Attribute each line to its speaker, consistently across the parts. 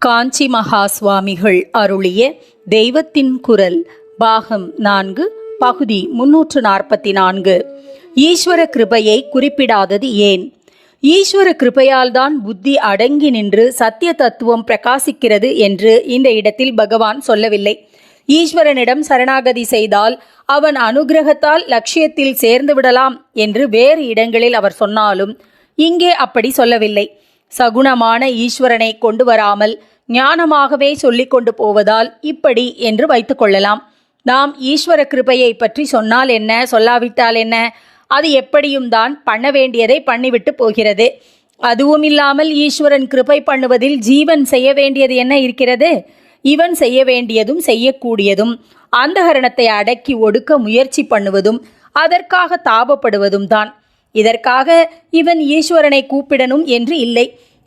Speaker 1: காஞ்சி மகா சுவாமிகள் அருளிய தெய்வத்தின் குரல் பாகம் நான்கு பகுதி முன்னூற்று நாற்பத்தி நான்கு. ஈஸ்வர கிருபையை குறிப்பிடாதது ஏன்? ஈஸ்வர கிருபையால்தான் புத்தி அடங்கி நின்று சத்திய தத்துவம் பிரகாசிக்கிறது என்று இந்த இடத்தில் பகவான் சொல்லவில்லை. ஈஸ்வரனிடம் சரணாகதி செய்தால் அவன் அனுகிரகத்தால் லட்சியத்தில் சேர்ந்து விடலாம் என்று வேறு இடங்களில் அவர் சொன்னாலும் இங்கே அப்படி சொல்லவில்லை. சகுணமான ஈஸ்வரனை கொண்டு வராமல் ஞானமாகவே சொல்லிக் கொண்டு போவதால் இப்படி என்று வைத்துக்கொள்ளலாம் நாம் ஈஸ்வர கிருபையை பற்றி சொன்னால் என்ன? சொல்லாவிட்டால் என்ன? அது எப்படியும் தான் பண்ண வேண்டியதை பண்ணிவிட்டு போகிறது. அதுவும் இல்லாமல் ஈஸ்வரன் கிருபை பண்ணுவதில் ஜீவன் செய்ய வேண்டியது என்ன இருக்கிறது? இவன் செய்ய வேண்டியதும் செய்யக்கூடியதும் அந்தகரணத்தை அடக்கி ஒடுக்க முயற்சி பண்ணுவதும் அதற்காக தாபப்படுவதும் தான். இதற்காக இவன் ஈஸ்வரனை கூப்பிடணும் என்று இல்லை.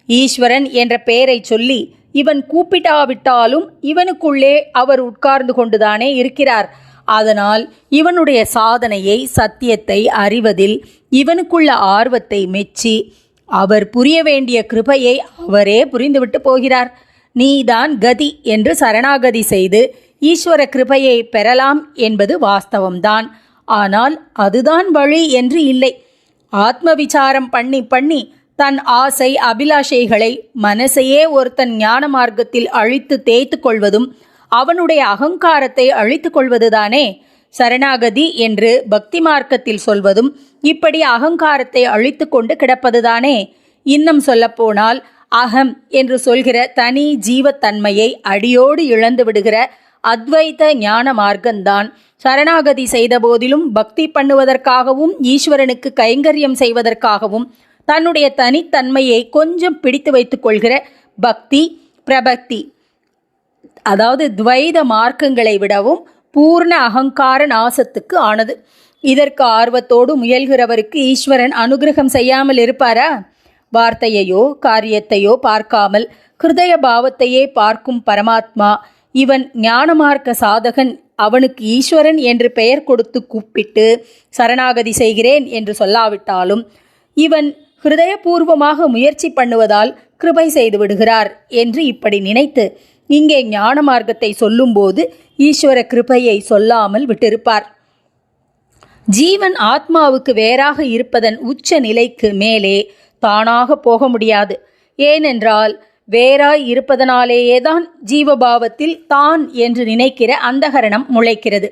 Speaker 1: ஈஸ்வரன் என்ற பெயரை சொல்லி இவன் கூப்பிட்டாவிட்டாலும் இவனுக்குள்ளே அவர் உட்கார்ந்து கொண்டுதானே இருக்கிறார். அதனால் இவனுடைய சாதனையை சத்தியத்தை அறிவதில் இவனுக்குள்ள ஆர்வத்தை மெச்சி அவர் புரிய வேண்டிய கிருபையை அவரே புரிந்துவிட்டு போகிறார். நீதான் கதி என்று சரணாகதி செய்து ஈஸ்வர கிருபையை பெறலாம் என்பது வாஸ்தவம்தான். ஆனால் அதுதான் வழி என்று இல்லை. ஆத்ம விசாரம் பண்ணி பண்ணி தன் ஆசை அபிலாஷைகளை மனசையே ஒருத்தன் ஞான மார்க்கத்தில் அழித்து தேய்த்து கொள்வதும் அவனுடைய அகங்காரத்தை அழித்து கொள்வதுதானே? சரணாகதி என்று பக்தி மார்க்கத்தில் சொல்வதும் இப்படி அகங்காரத்தை அழித்து கொண்டு கிடப்பதுதானே? இன்னும் சொல்லப்போனால் அகம் என்று சொல்கிற தனி ஜீவத்தன்மையை அடியோடு இழந்து விடுகிற அத்வைத ஞான மார்க்கம்தான் சரணாகதி செய்த போதிலும் பக்தி பண்ணுவதற்காகவும் ஈஸ்வரனுக்கு கைங்கரியம் செய்வதற்காகவும் தன்னுடைய தனித்தன்மையை கொஞ்சம் பிடித்து வைத்துக் கொள்கிற பக்தி பிரபக்தி அதாவது துவைத மார்க்கங்களை விடவும் பூர்ண அகங்கார நாசத்துக்கு ஆனது. இதற்கு ஆர்வத்தோடு முயல்கிறவருக்கு ஈஸ்வரன் அனுகிரகம் செய்யாமல் இருப்பாரா? வார்த்தையையோ காரியத்தையோ பார்க்காமல் ஹிருதய பாவத்தையே பார்க்கும் பரமாத்மா இவன் ஞானமார்க்க சாதகன் அவனுக்கு ஈஸ்வரன் என்று பெயர் கொடுத்து கூப்பிட்டு சரணாகதி செய்கிறேன் என்று சொல்லாவிட்டாலும் இவன் ஹிருதயபூர்வமாக முயற்சி பண்ணுவதால் கிருபை செய்து விடுகிறார் என்று இப்படி நினைத்து இங்கே ஞான மார்க்கத்தை சொல்லும்போது ஈஸ்வர கிருபையை சொல்லாமல் விட்டிருப்பார். ஜீவன் ஆத்மாவுக்கு வேறாக இருப்பதன் உச்ச நிலைக்கு மேலே தானாக போக முடியாது. ஏனென்றால் வேறாய் இருப்பதனாலேயே தான் ஜீவபாவத்தில் தான் என்று நினைக்கிற அந்தகரணம் முளைக்கிறது.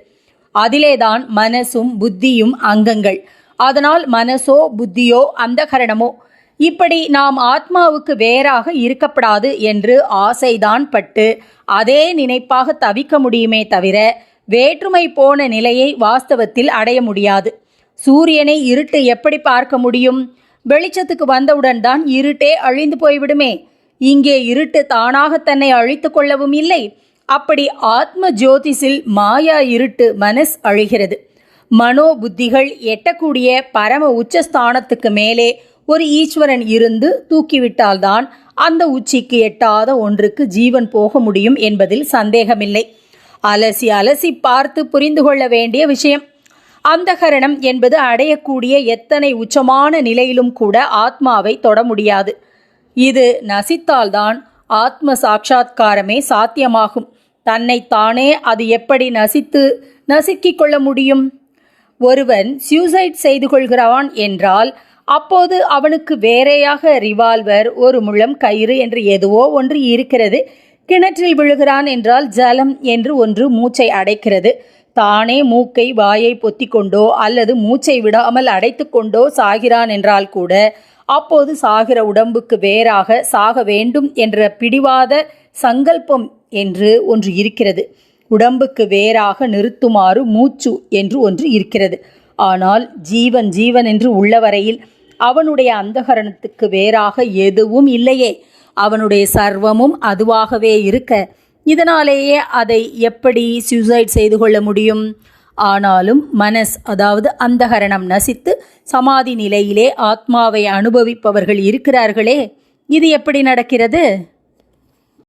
Speaker 1: அதிலேதான் மனசும் புத்தியும் அங்கங்கள். அதனால் மனசோ புத்தியோ அந்தகரணமோ. இப்படி நாம் ஆத்மாவுக்கு வேறாக இருக்கப்படாது என்று ஆசைதான் பட்டு அதே நினைப்பாக தவிக்க முடியுமே தவிர வேற்றுமை போன நிலையை வாஸ்தவத்தில் அடைய முடியாது. சூரியனை இருட்டு எப்படி பார்க்க முடியும்? வெளிச்சத்துக்கு வந்தவுடன் தான் இருட்டே அழிந்து போய்விடுமே. இங்கே இருட்டு தானாக தன்னை அழித்து கொள்ளவும் இல்லை. அப்படி ஆத்ம ஜோதிஷில் மாயா இருட்டு மனஸ் அழிகிறது. மனோ புத்திகள் எட்டக்கூடிய பரம உச்சஸ்தானத்துக்கு மேலே ஒரு ஈஸ்வரன் இருந்து தூக்கிவிட்டால்தான் அந்த உச்சிக்கு எட்டாத ஒன்றுக்கு ஜீவன் போக முடியும் என்பதில் சந்தேகமில்லை. அலசி அலசி பார்த்து புரிந்து கொள்ள வேண்டிய விஷயம். அந்தகரணம் என்பது அடையக்கூடிய எத்தனை உச்சமான நிலையிலும் கூட ஆத்மாவை தொட முடியாது. இது நசித்தால்தான் ஆத்ம சாட்சா்காரமே சாத்தியமாகும். தன்னைத்தானே அது எப்படி நசித்து நசுக்கிக் கொள்ள முடியும்? ஒருவன் சியூசைட் செய்து கொள்கிறான் என்றால் அப்போது அவனுக்கு வேறையாக ரிவால்வர் ஒரு முழம் கயிறு என்று எதுவோ ஒன்று இருக்கிறது. கிணற்றில் விழுகிறான் என்றால் ஜலம் என்று ஒன்று மூச்சை அடைக்கிறது. தானே மூக்கை வாயை பொத்திக்கொண்டோ அல்லது மூச்சை விடாமல் அடைத்து கொண்டோ சாகிறான் என்றால் கூட அப்போது சாகிற உடம்புக்கு வேறாக சாக வேண்டும் என்ற பிடிவாத சங்கல்பம் என்று ஒன்று இருக்கிறது. உடம்புக்கு வேறாக நிறுத்துமாறு மூச்சு என்று ஒன்று இருக்கிறது. ஆனால் ஜீவன் ஜீவன் என்று உள்ளவரையில் அவனுடைய அந்தகரணத்துக்கு வேறாக எதுவும் இல்லையே. அவனுடைய சர்வமும் அதுவாகவே இருக்க. இதனாலேயே அதை எப்படி சூசைட் செய்து கொள்ள முடியும்? ஆனாலும் மனஸ் அதாவது அந்தகரணம் நசித்து சமாதி நிலையிலே ஆத்மாவை அனுபவிப்பவர்கள் இருக்கிறார்களே. இது எப்படி நடக்கிறது?